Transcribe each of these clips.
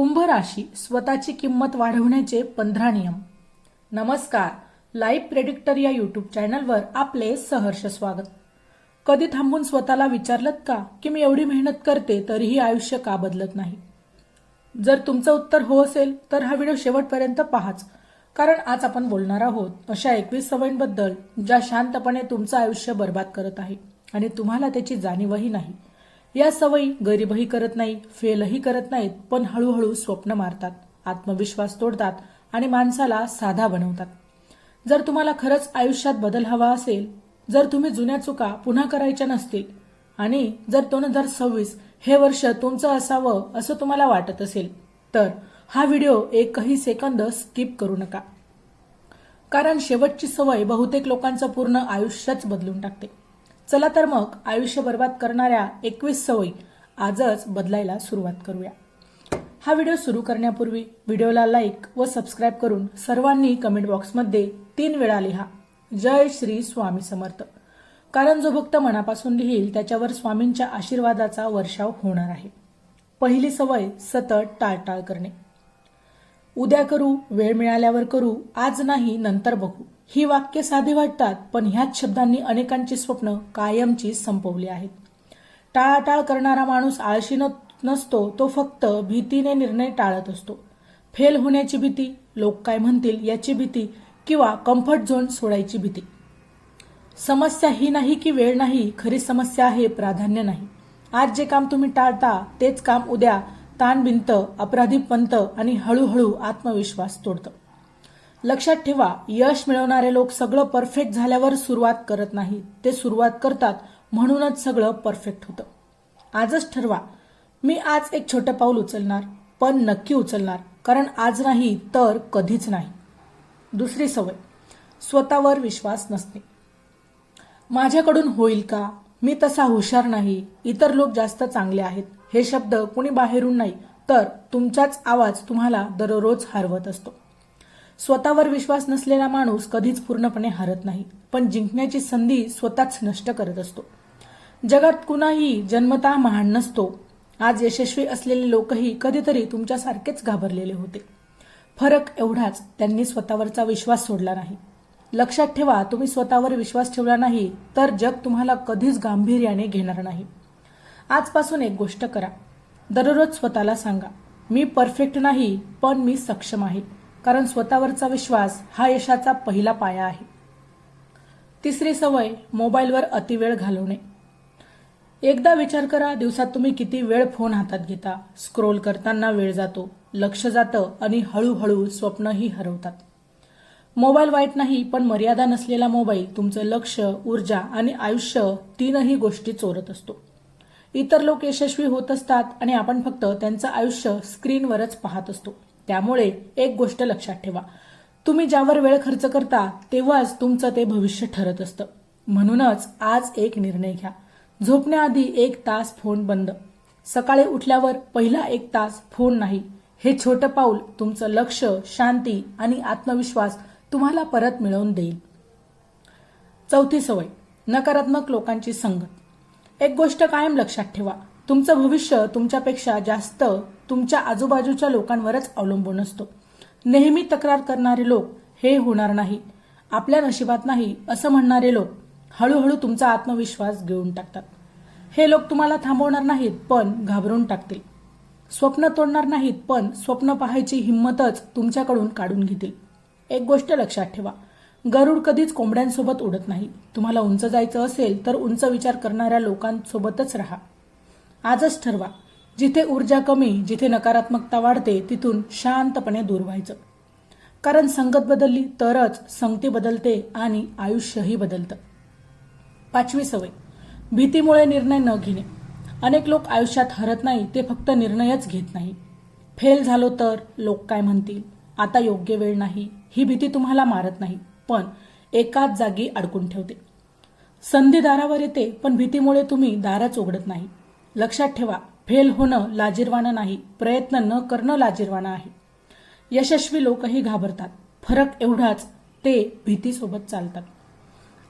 कुंभ राशी स्वतःची किंमत वाढवण्याचे पंधरा नियम. नमस्कार लाईव्ह प्रेडिक्टर या यूट्यूब चॅनलवर आपले सहर्ष स्वागत. कधी थांबून स्वतःला विचारलत का की मी एवढी मेहनत करते तरीही आयुष्य का बदलत नाही? जर तुमचं उत्तर हो असेल तर हा व्हिडिओ शेवटपर्यंत पाहाच. कारण आज आपण बोलणार आहोत अशा एकवीस सवयींबद्दल ज्या शांतपणे तुमचं आयुष्य बर्बाद करत आहे आणि तुम्हाला त्याची जाणीवही नाही. या सवयी गरीबही करत नाही फेलही करत नाहीत पण हळूहळू स्वप्न मारतात आत्मविश्वास तोडतात आणि माणसाला साधा बनवतात. जर तुम्हाला खरंच आयुष्यात बदल हवा असेल जर तुम्ही जुन्या चुका पुन्हा करायच्या नसतील आणि जर दोन हजार सव्वीस हे वर्ष तुमचं असावं असं तुम्हाला वाटत असेल तर हा व्हिडिओ एकही सेकंद स्किप करू नका. कारण शेवटची सवय बहुतेक लोकांचं पूर्ण आयुष्यच बदलून टाकते. चला तर मग आयुष्य बर्बाद करणाऱ्या एकवीस सवयी आजच बदलायला सुरुवात करूया. हा व्हिडिओ सुरू करण्यापूर्वी व्हिडिओला लाईक व सबस्क्राईब करून सर्वांनी कमेंट बॉक्समध्ये तीन वेळा लिहा. जय श्री स्वामी समर्थ. कारण जो भक्त मनापासून लिहील त्याच्यावर स्वामींच्या आशीर्वादाचा वर्षाव होणार आहे. पहिली सवय सतत टाळटाळ करणे. उद्या करू वेळ मिळाल्यावर करू आज नाही नंतर बघू. ही वाक्य साधी वाटतात पण ह्याच शब्दांनी अनेकांची स्वप्न कायमची संपवली आहेत. टाळाटाळ करणारा माणूस आळशी नसतो तो फक्त भीतीने निर्णय टाळत असतो. फेल होण्याची भीती लोक काय म्हणतील याची भीती किंवा कम्फर्ट झोन सोडायची भीती. समस्या ही नाही की वेळ नाही खरी समस्या आहे प्राधान्य नाही. आज जे काम तुम्ही टाळता तेच काम उद्या ताण भिंत अपराधी पंत आणि हळूहळू आत्मविश्वास तोडतं. लक्षात ठेवा यश मिळवणारे लोक सगळं परफेक्ट झाल्यावर सुरुवात करत नाही. ते सुरुवात करतात म्हणूनच सगळं परफेक्ट होतं. आजच ठरवा मी आज एक छोटं पाऊल उचलणार पण नक्की उचलणार कारण आज नाही तर कधीच नाही. दुसरी सवय स्वतःवर विश्वास नसणे. माझ्याकडून होईल का? मी तसा हुशार नाही. इतर लोक जास्त चांगले आहेत. हे शब्द कुणी बाहेरून नाही तर तुमचाच आवाज तुम्हाला दररोज हरवत असतो. स्वतःवर विश्वास नसलेला माणूस कधीच पूर्णपणे हरत नाही पण जिंकण्याची संधी स्वतःच नष्ट करत असतो. जगात कुणाही जन्मतः महान नसतो. आज यशस्वी असलेले लोकही कधीतरी तुमच्यासारखेच घाबरलेले होते. फरक एवढाच त्यांनी स्वतःवरचा विश्वास सोडला नाही. लक्षात ठेवा तुम्ही स्वतःवर विश्वास ठेवला नाही तर जग तुम्हाला कधीच गांभीर्याने घेणार नाही. आजपासून एक गोष्ट करा. दररोज स्वतःला सांगा मी परफेक्ट नाही पण मी सक्षम आहे. कारण स्वतःवरचा विश्वास हा यशाचा पहिला पाया आहे. तिसरी सवय मोबाईलवर अतिवेळ घालवणे. एकदा विचार करा दिवसात तुम्ही किती वेळ फोन हातात घेता. स्क्रोल करताना वेळ जातो लक्ष जातं आणि हळूहळू स्वप्नही हरवतात. मोबाईल वाईट नाही पण मर्यादा नसलेला मोबाईल तुमचं लक्ष ऊर्जा आणि आयुष्य तीनही गोष्टी चोरत असतो. इतर लोक यशस्वी होत असतात आणि आपण फक्त त्यांचं आयुष्य स्क्रीनवरच पाहत असतो. त्यामुळे एक गोष्ट लक्षात ठेवा. तुम्ही ज्यावर वेळ खर्च करता तेव्हाच तुमचं ते भविष्य ठरत असतं. म्हणूनच आज एक निर्णय घ्या. झोपण्याआधी एक तास फोन बंद. सकाळी उठल्यावर पहिला एक तास फोन नाही. हे छोटं पाऊल तुमचं लक्ष शांती आणि आत्मविश्वास तुम्हाला परत मिळवून देईल. चौथी सवय. नकारात्मक लोकांची संगत. एक गोष्ट कायम लक्षात ठेवा. तुमचं भविष्य तुमच्यापेक्षा जास्त तुमच्या आजूबाजूच्या लोकांवरच अवलंबून असतो. नेहमी तक्रार करणारे लोक हे होणार नाही. आपल्या नशिबात नाही असं म्हणणारे लोक हळूहळू तुमचा आत्मविश्वास घेऊन टाकतात. हे लोक तुम्हाला थांबवणार नाहीत पण घाबरून टाकतील. स्वप्न तोडणार नाहीत पण स्वप्न पाहायची हिंमतच तुमच्याकडून काढून घेतील. एक गोष्ट लक्षात ठेवा. गरुड कधीच कोंबड्यांसोबत उडत नाही. तुम्हाला उंच जायचं असेल तर उंच विचार करणाऱ्या लोकांसोबतच राहा. आजच ठरवा. जिथे ऊर्जा कमी जिथे नकारात्मकता वाढते तिथून शांतपणे दूर व्हायचं. कारण संगत बदलली तरच संगती बदलते आणि आयुष्यही बदलतं. पाचवी सवय. भीतीमुळे निर्णय न घेणे. अनेक लोक आयुष्यात हरत नाही ते फक्त निर्णयच घेत नाही. फेल झालो तर लोक काय म्हणतील? आता योग्य वेळ नाही. ही भीती तुम्हाला मारत नाही. पण एकाच जागी अडकून ठेवते. संधी दारावर येते पण भीतीमुळे तुम्ही दारच उघडत नाही. लक्षात ठेवा फेल होणं लाजीरवाणं नाही प्रयत्न न करणं लाजीरवाणं आहे. यशस्वी लोकही घाबरतात फरक एवढाच ते भीतीसोबत चालतात.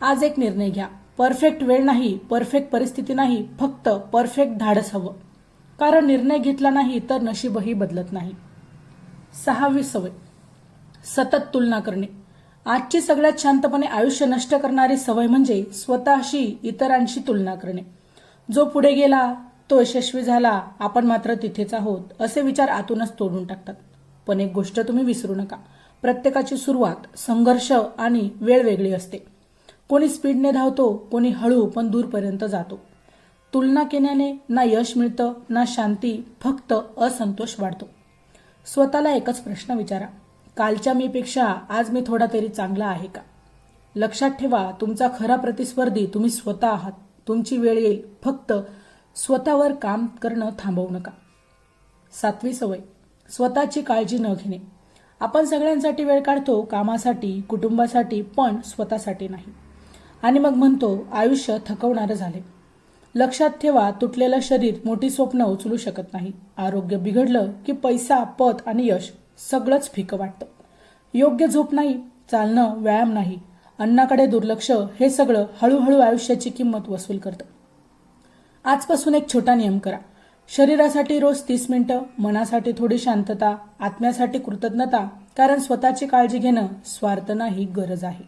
आज एक निर्णय घ्या परफेक्ट वेळ नाही परफेक्ट परिस्थिती नाही फक्त परफेक्ट धाडस हवं. कारण निर्णय घेतला नाही तर नशीबही बदलत नाही. सहावी सवय. सतत तुलना करणे. आजची सगळ्यात शांतपणे आयुष्य नष्ट करणारी सवय म्हणजे स्वतःशी इतरांशी तुलना करणे. जो पुढे गेला तो यशस्वी झाला आपण मात्र तिथेच आहोत असे विचार आतूनच तोडून टाकतात. पण एक गोष्ट तुम्ही विसरू नका प्रत्येकाची सुरुवात संघर्ष आणि वेळ वेगळी असते. कोणी स्पीडने धावतो कोणी हळू पण दूरपर्यंत जातो. तुलना केल्याने ना यश मिळतं ना शांती फक्त असंतोष वाढतो. स्वतःला एकच प्रश्न विचारा. कालच्या मीपेक्षा आज मी थोडा तरी चांगला आहे का? लक्षात ठेवा तुमचा खरा प्रतिस्पर्धी तुम्ही स्वतः आहात. तुमची वेळ येईल. फक्त स्वतःवर काम करणं थांबवू नका. सातवी सवय. स्वतःची काळजी न घेणे. आपण सगळ्यांसाठी वेळ काढतो कामासाठी कुटुंबासाठी पण स्वतःसाठी नाही. आणि मग म्हणतो आयुष्य थकवणारं झाले. लक्षात ठेवा तुटलेलं शरीर मोठी स्वप्न उचलू शकत नाही. आरोग्य बिघडलं की पैसा पद आणि यश सगळंच फिकं वाटतं. योग्य झोप नाही चालणं व्यायाम नाही अन्नाकडे दुर्लक्ष हे सगळं हळूहळू आयुष्याची किंमत वसूल करतं. आजपासून एक छोटा नियम करा. शरीरासाठी रोज तीस मिनिटं मनासाठी थोडी शांतता आत्म्यासाठी कृतज्ञता कारण स्वतःची काळजी घेणं स्वार्थ नाही गरज आहे.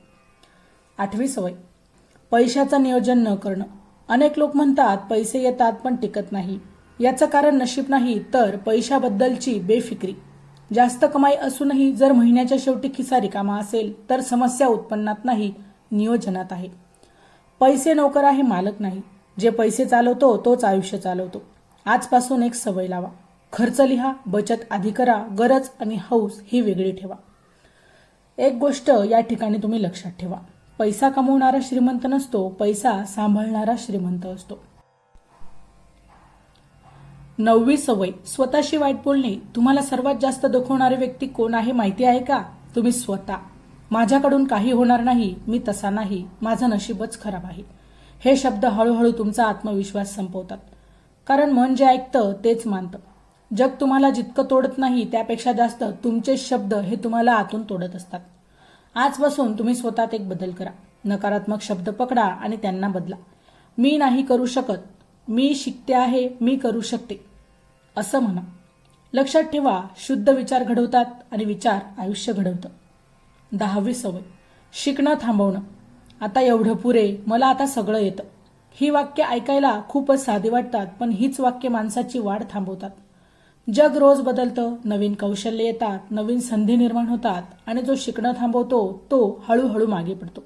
आठवी सवय. पैशाचं नियोजन न करणं. अनेक लोक म्हणतात पैसे येतात पण टिकत नाही. याचं कारण नशीब नाही तर पैशाबद्दलची बेफिक्री. जास्त कमाई असूनही जर महिन्याच्या शेवटी खिसा रिकामा असेल तर समस्या उत्पन्नात नाही नियोजनात आहे. पैसे नोकर आहे मालक नाही. जे पैसे चालवतो तोच आयुष्य चालवतो. आजपासून एक सवय लावा. खर्च लिहा बचत आधी करा गरज आणि हौस ही वेगळी ठेवा. एक गोष्ट या ठिकाणी तुम्ही लक्षात ठेवा. पैसा कमवणारा श्रीमंत नसतो पैसा सांभाळणारा श्रीमंत असतो. नववी सवय. स्वतःशी वाईट बोलणे. तुम्हाला सर्वात जास्त दुखवणारी व्यक्ती कोण आहे माहिती आहे का? तुम्ही स्वतः. माझ्याकडून काही होणार नाही. मी तसा नाही. माझं नशीबच खराब आहे. हे शब्द हळूहळू तुमचा आत्मविश्वास संपवतात. कारण मन जे ऐकतं तेच मानतं. जग तुम्हाला जितकं तोडत नाही त्यापेक्षा जास्त तुमचे शब्द हे तुम्हाला आतून तोडत असतात. आजपासून तुम्ही स्वतःत एक बदल करा. नकारात्मक शब्द पकडा आणि त्यांना बदला. मी नाही करू शकत. मी शिकते आहे मी करू शकते. असं म्हणा. लक्षात ठेवा शुद्ध विचार घडवतात आणि विचार आयुष्य घडवतं. दहावी सवय. शिकणं थांबवणं. आता एवढं पुरे मला आता सगळं येतं. ही वाक्य ऐकायला खूपच साधी वाटतात पण हीच वाक्य माणसाची वाढ थांबवतात. जग रोज बदलतं नवीन कौशल्य येतात नवीन संधी निर्माण होतात आणि जो शिकणं थांबवतो तो हळूहळू मागे पडतो.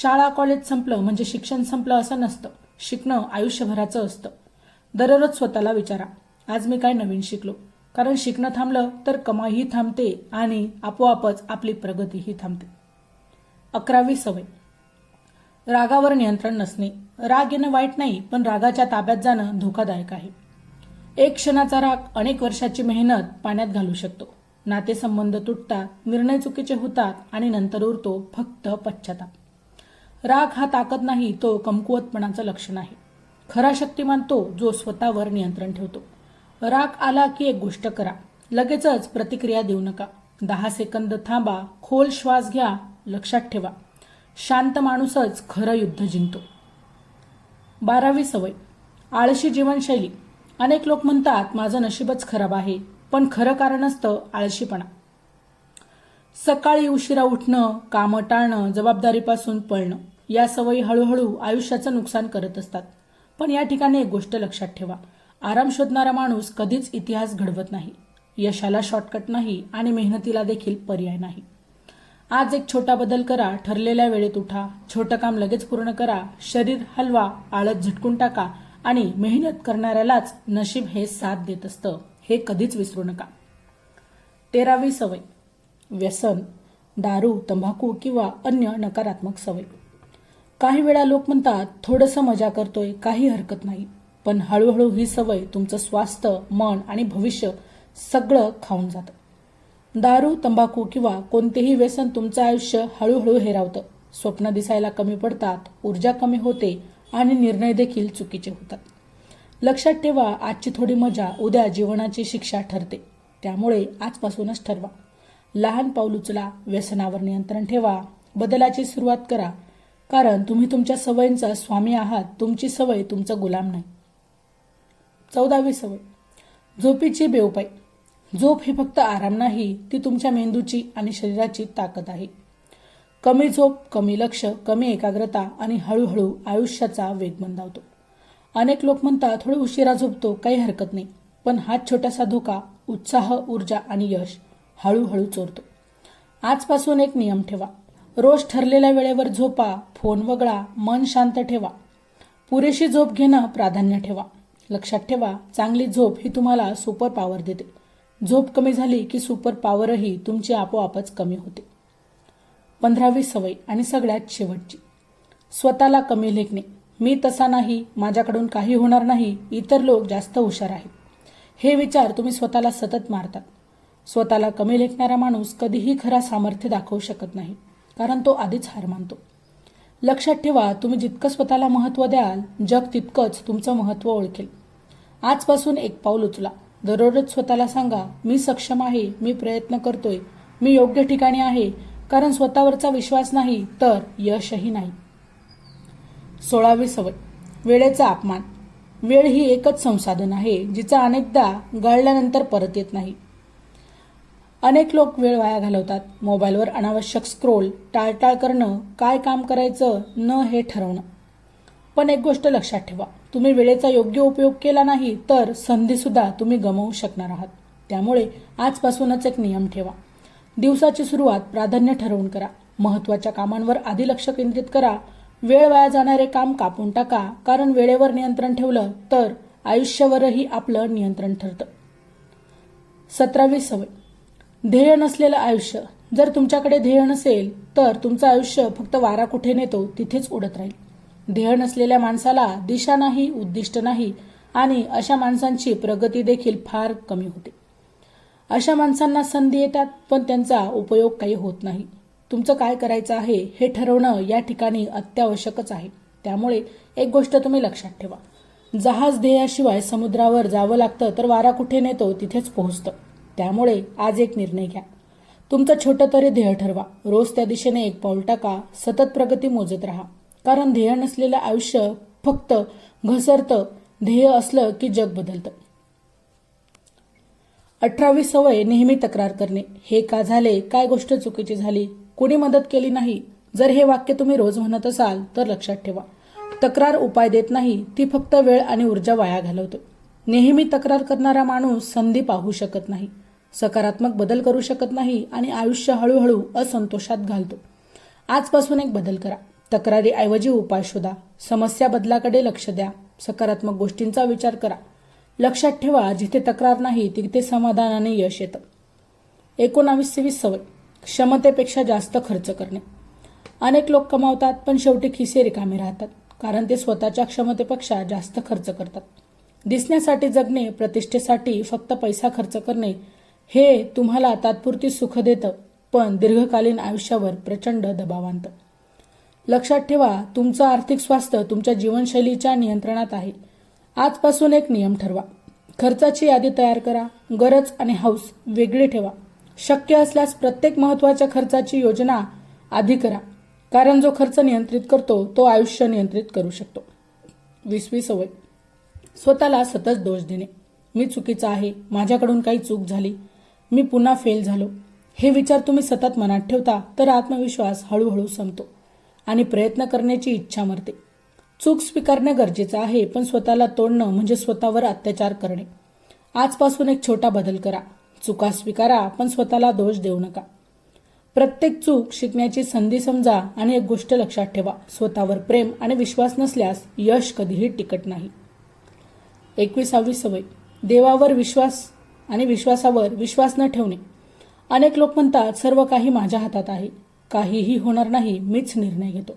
शाळा कॉलेज संपलं म्हणजे शिक्षण संपलं असं नसतं. शिकणं आयुष्यभराचं असतं. दररोज स्वतःला विचारा. आज मी काय नवीन शिकलो? कारण शिकणं थांबलं तर कमाईही थांबते आणि आपोआपच आपली प्रगतीही थांबते. अकरावी सवय. रागावर नियंत्रण नसणे. राग येणं वाईट नाही पण रागाच्या ताब्यात जाणं धोकादायक आहे. एक क्षणाचा राग अनेक वर्षाची मेहनत पाण्यात घालू शकतो. नातेसंबंध तुटतात निर्णय चुकीचे होतात आणि नंतर उरतो फक्त पश्चाताप. राग हा ताकद नाही तो कमकुवतपणाचं लक्षण आहे. खरा शक्तिमान तो जो स्वतःवर नियंत्रण ठेवतो. राग आला की एक गोष्ट करा. लगेचच प्रतिक्रिया देऊ नका. दहा सेकंद थांबा खोल श्वास घ्या लक्षात ठेवा. शांत माणूसच खरं युद्ध जिंकतो. बारावी सवय. आळशी जीवनशैली. अनेक लोक म्हणतात माझं नशीबच खराब आहे पण खरं कारण असतं आळशीपणा. सकाळी उशिरा उठणं कामं टाळणं जबाबदारीपासून पळणं या सवयी हळूहळू आयुष्याचं नुकसान करत असतात. पण या ठिकाणी एक गोष्ट लक्षात ठेवा. आराम शोधणारा माणूस कधीच इतिहास घडवत नाही. यशाला शॉर्टकट नाही आणि मेहनतीला देखील पर्याय नाही. आज एक छोटा बदल करा ठरलेल्या वेळेत उठा. छोटं काम लगेच पूर्ण करा. शरीर हलवा आळत झटकून टाका आणि मेहनत करणाऱ्यालाच नशीब हे साथ देत असतं. हे कधीच विसरू नका. तेरावी सवय. व्यसन दारू तंबाखू किंवा अन्य नकारात्मक सवय. काही वेळा लोक म्हणतात थोडंसं मजा करतोय काही हरकत नाही. पण हळूहळू ही सवय तुमचं स्वास्थ्य मन आणि भविष्य सगळं खाऊन जातं. दारू तंबाखू किंवा कोणतेही व्यसन तुमचं आयुष्य हळूहळू हेरावतं. स्वप्न दिसायला कमी पडतात ऊर्जा कमी होते आणि निर्णय देखील चुकीचे होतात. लक्षात ठेवा आजची थोडी मजा उद्या जीवनाची शिक्षा ठरते. त्यामुळे आजपासूनच ठरवा. लहान पाऊल उचला व्यसनावर नियंत्रण ठेवा बदलाची सुरुवात करा. कारण तुम्ही तुमच्या सवयींचा स्वामी आहात तुमची सवय तुमचा गुलाम नाही. चौदावी सवय. झोपेची बेउपाय. झोप ही फक्त आराम नाही ती तुमच्या मेंदूची आणि शरीराची ताकद आहे. कमी झोप कमी लक्ष कमी एकाग्रता आणि हळूहळू आयुष्याचा वेग मंदावतो. अनेक लोक म्हणतात थोडे उशिरा झोपतो काही हरकत नाही. पण हाच छोटासा धोका उत्साह ऊर्जा आणि यश हळूहळू चोरतो. आजपासून एक नियम ठेवा. रोज ठरलेल्या वेळेवर झोपा फोन वगळा मन शांत ठेवा. पुरेशी झोप घेणं प्राधान्य ठेवा. लक्षात ठेवा चांगली झोप ही तुम्हाला सुपर पॉवर देते. झोप कमी झाली की सुपर पॉवरही तुमची आपोआपच कमी होते. पंधरावी सवय आणि सगळ्यात शेवटची. स्वतःला कमी लेखणे. मी तसा नाही माझ्याकडून काही होणार नाही इतर लोक जास्त हुशार आहेत. हे विचार तुम्ही स्वतःला सतत मारतात. स्वतःला कमी लेखणारा माणूस कधीही खरा सामर्थ्य दाखवू शकत नाही कारण तो आधीच हार मानतो. लक्षात ठेवा तुम्ही जितकं स्वतःला महत्त्व द्याल जग तितकंच तुमचं महत्त्व ओळखेल. आजपासून एक पाऊल उचला. दररोज स्वतःला सांगा मी सक्षम आहे मी प्रयत्न करतोय मी योग्य ठिकाणी आहे कारण स्वतःवरचा विश्वास नाही तर यशही नाही. सोळावी सवय. वेळेचा अपमान. वेळ ही एकच संसाधन आहे जिचा अनेकदा गळल्यानंतर परत येत नाही. अनेक लोक वेळ वाया घालवतात. मोबाईलवर अनावश्यक स्क्रोल टाळटाळ करणं काय काम करायचं न हे ठरवणं. पण एक गोष्ट लक्षात ठेवा. तुम्ही वेळेचा योग्य उपयोग केला नाही तर संधीसुद्धा तुम्ही गमावू शकणार आहात. त्यामुळे आजपासूनच एक नियम ठेवा. दिवसाची सुरुवात प्राधान्य ठरवून करा. महत्त्वाच्या कामांवर आधी लक्ष केंद्रित करा. वेळ वाया जाणारे काम कापून टाका कारण वेळेवर नियंत्रण ठेवलं तर आयुष्यावरही आपलं नियंत्रण ठरतं. सतरावी सवय. ध्येय नसलेलं आयुष्य. जर तुमच्याकडे ध्येय नसेल तर तुमचं आयुष्य फक्त वारा कुठे नेतो तिथेच उडत राहील. ध्येय नसलेल्या माणसाला दिशा नाही उद्दिष्ट नाही आणि अशा माणसांची प्रगती देखील फार कमी होते. अशा माणसांना संधी येतात पण त्यांचा उपयोग काही होत नाही. तुमचं काय करायचं आहे हे ठरवणं या ठिकाणी अत्यावश्यकच आहे. त्यामुळे एक गोष्ट तुम्ही लक्षात ठेवा. जहाज ध्येयाशिवाय समुद्रावर जावं लागतं तर वारा कुठे नेतो तिथेच पोहोचतं. त्यामुळे आज एक निर्णय घ्या. तुमचं छोटं तरी ध्येय ठरवा. रोज त्या दिशेने एक पाऊल टाका सतत प्रगती मोजत राहा. कारण ध्येय नसलेलं आयुष्य फक्त घसरतं. ध्येय असलं की जग बदलतं. अठरावी सवय नेहमी तक्रार करणे. हे का झाले? काय गोष्ट चुकीची झाली? कोणी मदत केली नाही? जर हे वाक्य तुम्ही रोज म्हणत असाल तर लक्षात ठेवा. तक्रार उपाय देत नाही ती फक्त वेळ आणि ऊर्जा वाया घालवते. नेहमी तक्रार करणारा माणूस संधी पाहू शकत नाही. सकारात्मक बदल करू शकत नाही आणि आयुष्य हळूहळू असंतोषात घालतो. आजपासून एक बदल करा. तक्रारीऐवजी उपाय शोधा. समस्या बदलाकडे लक्ष द्या. सकारात्मक गोष्टींचा विचार करा. लक्षात ठेवा जिथे तक्रार नाही तिथे समाधानाने यश येतं. एकोणावीसवी सवय. क्षमतेपेक्षा जास्त खर्च करणे. अनेक लोक कमावतात पण शेवटी खिसे रिकामे राहतात कारण ते स्वतःच्या क्षमतेपेक्षा जास्त खर्च करतात. दिसण्यासाठी जगणे प्रतिष्ठेसाठी फक्त पैसा खर्च करणे हे तुम्हाला तात्पुरती सुख देतं पण दीर्घकालीन आयुष्यावर प्रचंड दबाव आणतं. लक्षात ठेवा तुमचं आर्थिक स्वास्थ्य तुमच्या जीवनशैलीच्या नियंत्रणात आहे. आजपासून एक नियम ठरवा. खर्चाची यादी तयार करा गरज आणि हौस वेगळी ठेवा. शक्य असल्यास प्रत्येक महत्त्वाच्या खर्चाची योजना आधी करा कारण जो खर्च नियंत्रित करतो तो आयुष्य नियंत्रित करू शकतो. वीसवी सवय. स्वतःला सतत दोष देणे. मी चुकीचा आहे माझ्याकडून काही चूक झाली मी पुन्हा फेल झालो. हे विचार तुम्ही सतत मनात ठेवता तर आत्मविश्वास हळूहळू संपतो. आणि प्रयत्न करण्याची इच्छा मरते. चूक स्वीकारणं गरजेचं आहे पण स्वतःला तोडणं म्हणजे स्वतःवर अत्याचार करणे. आजपासून एक छोटा बदल करा. चुका स्वीकारा पण स्वतःला दोष देऊ नका. प्रत्येक चूक शिकण्याची संधी समजा आणि एक गोष्ट लक्षात ठेवा. स्वतःवर प्रेम आणि विश्वास नसल्यास यश कधीही टिकत नाही. एकविसावी सवय. देवावर विश्वास आणि विश्वासावर विश्वास न ठेवणे. अनेक लोक म्हणतात सर्व काही माझ्या हातात आहे. काहीही होणार नाही मीच निर्णय घेतो.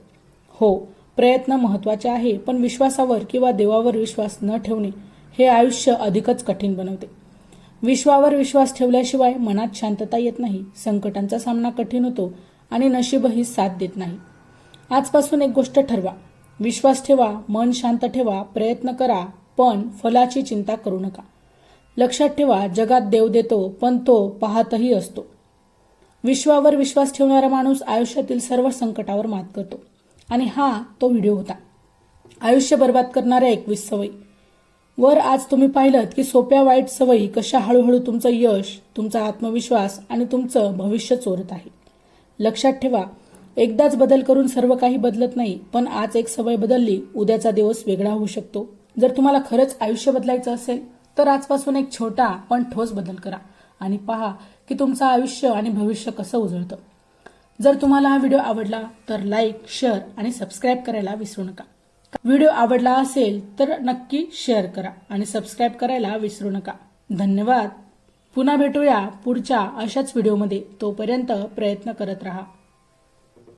हो प्रयत्न महत्त्वाचे आहे पण विश्वासावर किंवा देवावर विश्वास न ठेवणे हे आयुष्य अधिकच कठीण बनवते. विश्वावर विश्वास ठेवल्याशिवाय मनात शांतता येत नाही संकटांचा सामना कठीण होतो आणि नशीबही साथ देत नाही. आजपासून एक गोष्ट ठरवा विश्वास ठेवा मन शांत ठेवा प्रयत्न करा पण फलाची चिंता करू नका. लक्षात ठेवा जगात देव देतो पण तो पाहतही असतो. विश्वावर विश्वास ठेवणारा माणूस आयुष्यातील सर्व संकटावर मात करतो. आणि हा तो व्हिडिओ होता. आयुष्य बर्बाद करणाऱ्या एकवीस सवयी. वर आज तुम्ही पाहिलं की सोप्या वाईट सवयी कशा हळूहळू तुमचं यश तुमचा आत्मविश्वास आणि तुमचं भविष्य चोरत आहे. लक्षात ठेवा एकदाच बदल करून सर्व काही बदलत नाही पण आज एक सवय बदलली उद्याचा दिवस वेगळा होऊ शकतो. जर तुम्हाला खरंच आयुष्य बदलायचं असेल तर आजपासून एक छोटा पण ठोस बदल करा आणि पहा की तुमचं आयुष्य आणि भविष्य कसं उजळतं. जर तुम्हाला हा व्हिडिओ आवडला तर लाईक शेअर आणि सबस्क्राईब करायला विसरू नका. व्हिडिओ आवडला असेल तर नक्की शेअर करा आणि सबस्क्राईब करायला विसरू नका. धन्यवाद. पुन्हा भेटूया पुढच्या अशाच व्हिडिओमध्ये. तोपर्यंत प्रयत्न करत राहा.